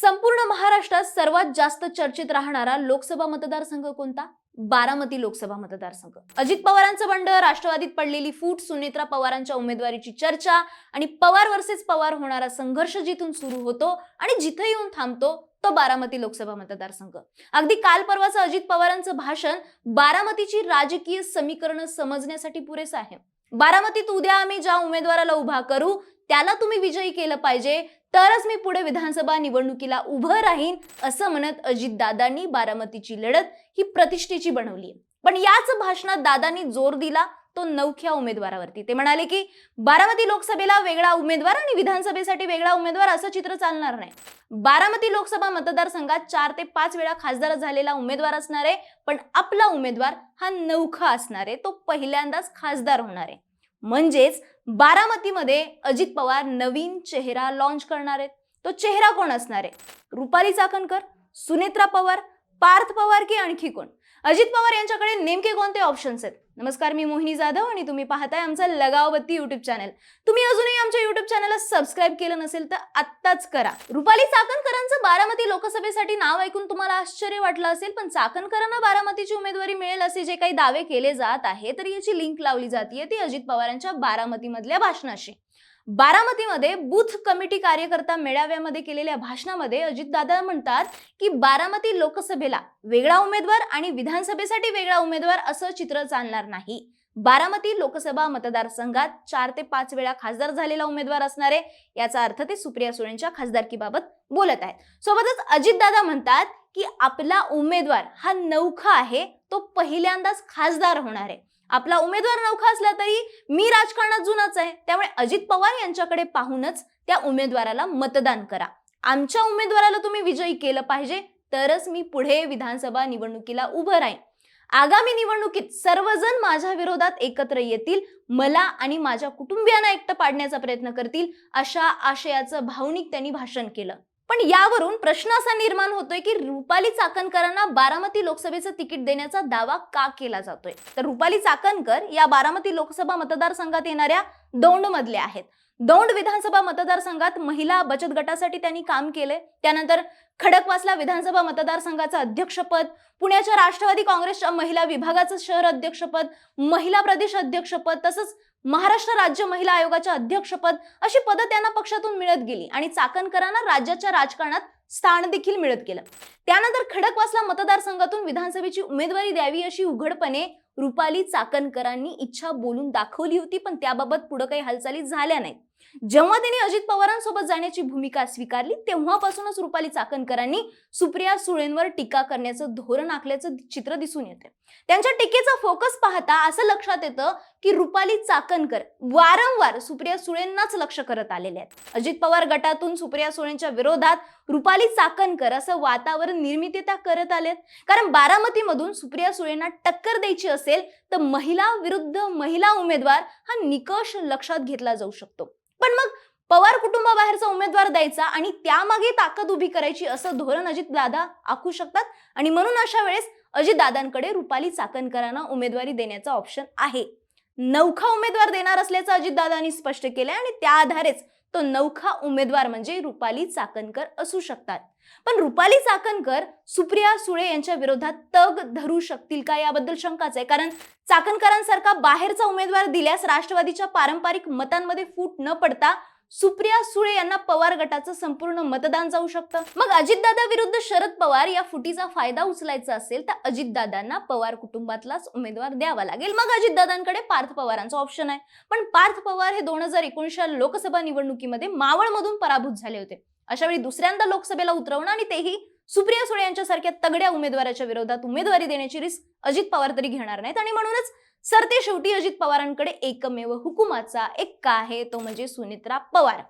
संपूर्ण महाराष्ट्रात सर्वात जास्त चर्चेत राहणारा लोकसभा मतदारसंघ कोणता? बारामती लोकसभा मतदारसंघ. अजित पवारांचं बंड राष्ट्रवादीत पडलेली फूट सुनेत्रा पवारांच्या उमेदवारीची चर्चा आणि पवार वर्सेस पवार होणारा संघर्ष जिथून सुरू होतो आणि जिथे येऊन थांबतो तो बारामती लोकसभा मतदारसंघ. अगदी काल परवाचं अजित पवारांचं भाषण बारामतीची राजकीय समीकरणं समजण्यासाठी पुरेसं आहे. बारामतीत उद्या आम्ही ज्या उमेदवाराला उभा करू त्याला तुम्ही विजयी केलं पाहिजे तरच मी पुढे विधानसभा निवडणुकीला उभं राहीन असं म्हणत अजित दादांनी बारामतीची लढत ही प्रतिष्ठेची बनवली. पण याच भाषणात दादांनी जोर दिला तो नवख्या उमेदवारावरती. ते म्हणाले की बारामती लोकसभेला वेगळा उमेदवार आणि विधानसभेसाठी वेगळा उमेदवार असं चित्र चालणार नाही. बारामती लोकसभा मतदारसंघात चार ते पाच वेळा खासदार झालेला उमेदवार असणार आहे पण आपला उमेदवार हा नवखा असणार आहे तो पहिल्यांदाच खासदार होणार आहे. म्हणजेच बारामतीमध्ये अजित पवार नवीन चेहरा लॉन्च करणार आहेत. तो चेहरा कोण असणार आहे? रुपाली चाकणकर सुनेत्रा पवार पार्थ पवार की आणखी कोण? अजित पवार यांच्याकडे नेमके कोणते ऑप्शन्स आहेत? नमस्कार मी मोहिनी जाधव आणि तुम्ही पाहताय आमचा लगावबत्ती युट्यूब चॅनल तुम्ही अजूनही आमच्या युट्यूब चॅनलला सबस्क्राईब केलं नसेल तर आत्ताच करा. रुपाली चाकणकरांचं बारामती लोकसभेसाठी नाव ऐकून तुम्हाला आश्चर्य वाटलं असेल पण चाकणकरांना बारामतीची उमेदवारी मिळेल असे जे काही दावे केले जात आहे तर याची लिंक लावली जाते ती अजित पवारांच्या बारामतीमधल्या भाषणाशी. बारामतीमध्ये बूथ कमिटी कार्यकर्ता मेळाव्यामध्ये केलेल्या भाषणामध्ये अजितदादा म्हणतात की बारामती लोकसभेला वेगळा उमेदवार आणि विधानसभेसाठी वेगळा उमेदवार असं चित्र चालणार नाही. बारामती लोकसभा मतदारसंघात चार ते पाच वेळा खासदार झालेला उमेदवार असणार आहे. याचा अर्थ ते सुप्रिया सुळेंच्या खासदारकीबाबत बोलत आहेत. सोबतच अजितदादा म्हणतात की आपला उमेदवार हा नौखा आहे. तो पहिल्यांदाच खासदार होणार आहे. आपला उमेदवार नवखा असला तरी मी राजकारणात जुनाच आहे. त्यामुळे अजित पवार यांच्याकडे पाहूनच त्या उमेदवाराला मतदान करा. आमच्या उमेदवाराला तुम्ही विजयी केलं पाहिजे तरच मी पुढे विधानसभा निवडणुकीला उभं राहीन. आगामी निवडणुकीत सर्वजण माझ्या विरोधात एकत्र येतील मला आणि माझ्या कुटुंबियांना एकटं पाडण्याचा प्रयत्न करतील अशा आशयाचं भावनिक त्यांनी भाषण केलं. पण यावरून प्रश्न असा निर्माण होतोय की रुपाली चाकणकरांना बारामती लोकसभेचं तिकीट देण्याचा दावा का केला जातोय? तर रुपाली चाकणकर या बारामती लोकसभा मतदारसंघात येणाऱ्या दौंड मधल्या आहेत. दौंड विधानसभा मतदारसंघात महिला बचत गटासाठी त्यांनी काम केले त्यानंतर खडकवासला विधानसभा मतदारसंघाचं अध्यक्षपद पुण्याच्या राष्ट्रवादी काँग्रेसच्या महिला विभागाचं शहर अध्यक्षपद महिला प्रदेश अध्यक्षपद तसंच महाराष्ट्र राज्य महिला आयोगाच्या अध्यक्षपद अशी पदं त्यांना पक्षातून मिळत गेली आणि चाकणकरांना राज्याच्या राजकारणात स्थान देखील मिळत गेलं. त्यानंतर खडकवासला मतदारसंघातून विधानसभेची उमेदवारी द्यावी अशी उघडपणे रुपाली चाकणकरांनी इच्छा बोलून दाखवली होती पण त्याबाबत पुढे काही हालचाली झाल्या नाहीत. जेव्हा त्यांनी अजित पवारांसोबत जाण्याची भूमिका स्वीकारली तेव्हापासूनच रुपाली चाकणकरांनी सुप्रिया सुळेंवर टीका करण्याचं धोरण आखल्याचं चित्र दिसून येते. त्यांच्या टीकेचा फोकस पाहता असं लक्षात येतं की रुपाली चाकणकर वारंवार सुप्रिया सुळेंनाच लक्ष करत आलेले आहेत. अजित पवार गटातून सुप्रिया सुळेंच्या विरोधात रुपाली चाकणकर असं वातावरण निर्मिती त्या करत आलेत. कारण बारामतीमधून सुप्रिया सुळेंना टक्कर द्यायची असेल तर महिला विरुद्ध महिला उमेदवार हा निकष लक्षात घेतला जाऊ शकतो. पण मग पवार कुटुंबाबाहेरचा उमेदवार द्यायचा आणि त्यामागे ताकद उभी करायची असं धोरण अजित दादा आखू शकतात. आणि म्हणून अशा वेळेस अजित दादांकडे रुपाली चाकणकरांना उमेदवारी देण्याचा ऑप्शन आहे. नौखा उमेदवार देणार असल्याचं अजितदादांनी स्पष्ट केलंय आणि त्या आधारेच तो नवखा उमेदवार म्हणजे रुपाली चाकणकर असू शकतात. पण रुपाली चाकणकर सुप्रिया सुळे यांच्या विरोधात तग धरू शकतील का याबद्दल शंकाच आहे. कारण चाकणकरांसारखा बाहेरचा उमेदवार दिल्यास राष्ट्रवादीच्या पारंपरिक मतांमध्ये फूट न पडता सुप्रिया सुळे यांना पवार गटाचं संपूर्ण मतदान जाऊ शकतं. मग अजितदादा विरुद्ध शरद पवार या फुटीचा फायदा उचलायचा असेल तर अजितदादांना पवार कुटुंबातलाच उमेदवार द्यावा लागेल. मग अजितदादांकडे पार्थ पवारांचा ऑप्शन आहे. पण पार्थ पवार हे दोन हजार एकोणीसच्या लोकसभा निवडणुकीमध्ये मावळमधून पराभूत झाले होते. अशावेळी दुसऱ्यांदा लोकसभेला उतरवणं आणि तेही सुप्रिया सुळे यांच्यासारख्या तगड्या उमेदवाराच्या विरोधात उमेदवारी देण्याची रिस्क अजित पवार तरी घेणार नाहीत. आणि म्हणूनच सरते शेवटी अजित पवारांकडे एकमेव हुकुमाचा एक आहे तो म्हणजे सुनित्रा पवार.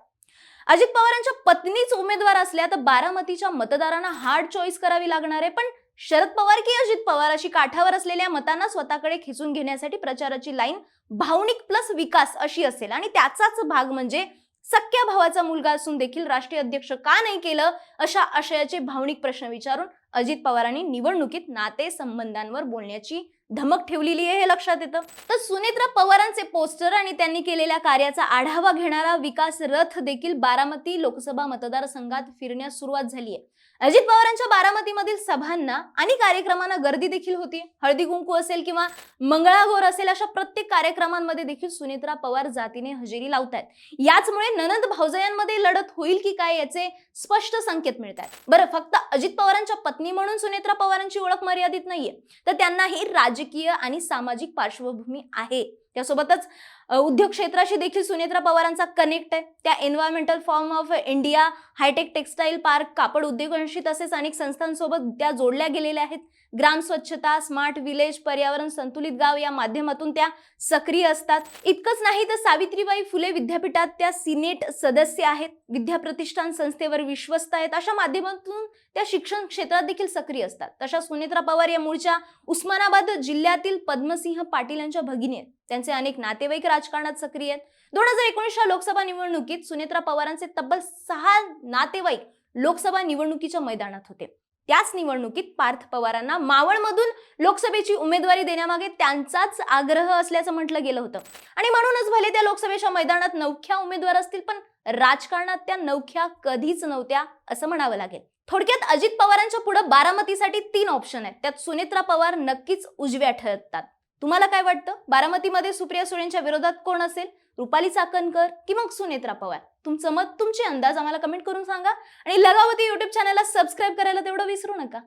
अजित पवारांच्या पत्नीच उमेदवार असल्या तर बारामतीच्या मतदारांना हार्ड चॉईस करावी लागणार आहे. पण शरद पवार की अजित पवार अशी काठावर असलेल्या मतांना स्वतःकडे खेचून घेण्यासाठी प्रचाराची लाईन भावनिक प्लस विकास अशी असेल. आणि त्याचाच भाग म्हणजे सख्या भावाचा मुलगा असून देखील राष्ट्रीय अध्यक्ष का नाही केलं अशा आशयाचे भावनिक प्रश्न विचारून अजित पवारांनी निवडणुकीत नाते संबंधांवर बोलण्याची धमक ठेवलेली आहे हे लक्षात येतं. तर सुनेत्रा पवारांचे पोस्टर आणि त्यांनी केलेल्या कार्याचा आढावा घेणारा विकास रथ देखील बारामती लोकसभा मतदारसंघात फिरण्यास सुरुवात झाली आहे. अजित पवारांच्या बारामतीमधील सभांना आणि कार्यक्रमांना गर्दी देखील होती. हळदी कुंकू असेल किंवा मंगळागौर असेल अशा प्रत्येक कार्यक्रमांमध्ये देखील सुनेत्रा पवार जातीने हजेरी लावतायत. याचमुळे ननंद भावजयांमध्ये लढत होईल की काय याचे स्पष्ट संकेत मिळत आहेत बरं फक्त अजित पवारांच्या पत्नी म्हणून सुनेत्रा पवारांची ओळख मर्यादित नाहीये. तर त्यांनाही राजकीय आणि सामाजिक पार्श्वभूमी आहे. त्यासोबतच उद्योग क्षेत्राशी देखील सुनेत्रा पवारांचा कनेक्ट आहे. त्या environmental form of India hitech textile park कापड उद्योगांशी तसेच अनेक संस्थांसोबत त्या जोडल्या गेलेल्या आहेत. ग्राम स्वच्छता स्मार्ट विलेज पर्यावरण संतुलित गाव या माध्यमातून त्या सक्रिय असतात. इतकंच नाही तर सावित्रीबाई फुले विद्यापीठात त्या सिनेट सदस्य आहेत. विद्या प्रतिष्ठान संस्थेवर विश्वस्त आहेत. अशा माध्यमातून त्या शिक्षण क्षेत्रात देखील सक्रिय असतात. तशा सुनेत्रा पवार या मूळच्या उस्मानाबाद जिल्ह्यातील पद्मसिंह पाटील यांच्या भगिनी आहेत. त्यांचे अनेक नातेवाईक राजकारणात सक्रिय आहेत. दोन हजार एकोणीसच्या लोकसभा निवडणुकीत सुनेत्रा पवारांचे तब्बल सहा नातेवाईक लोकसभा निवडणुकीच्या मैदानात होते. त्याच निवडणुकीत पार्थ पवारांना मावळमधून लोकसभेची उमेदवारी देण्यामागे त्यांचाच आग्रह असल्याचं म्हटलं गेलं होतं. आणि म्हणूनच भले त्या लोकसभेच्या मैदानात नवख्या उमेदवार असतील पण राजकारणात त्या नवख्या कधीच नव्हत्या असं म्हणावं लागेल. थोडक्यात अजित पवारांच्या पुढे बारामतीसाठी तीन ऑप्शन आहेत. त्यात सुनेत्रा पवार नक्कीच उजव्या ठरतात. तुम्हाला काय वाटतं? बारामतीमध्ये सुप्रिया सुळेंच्या विरोधात कोण असेल? रुपाली चाकणकर की मग सुनेत्रा पवार? तुमचं मत तुमचे अंदाज आम्हाला कमेंट करून सांगा. आणि लगावती युट्यूब चॅनलला सबस्क्राईब करायला तेवढं विसरू नका.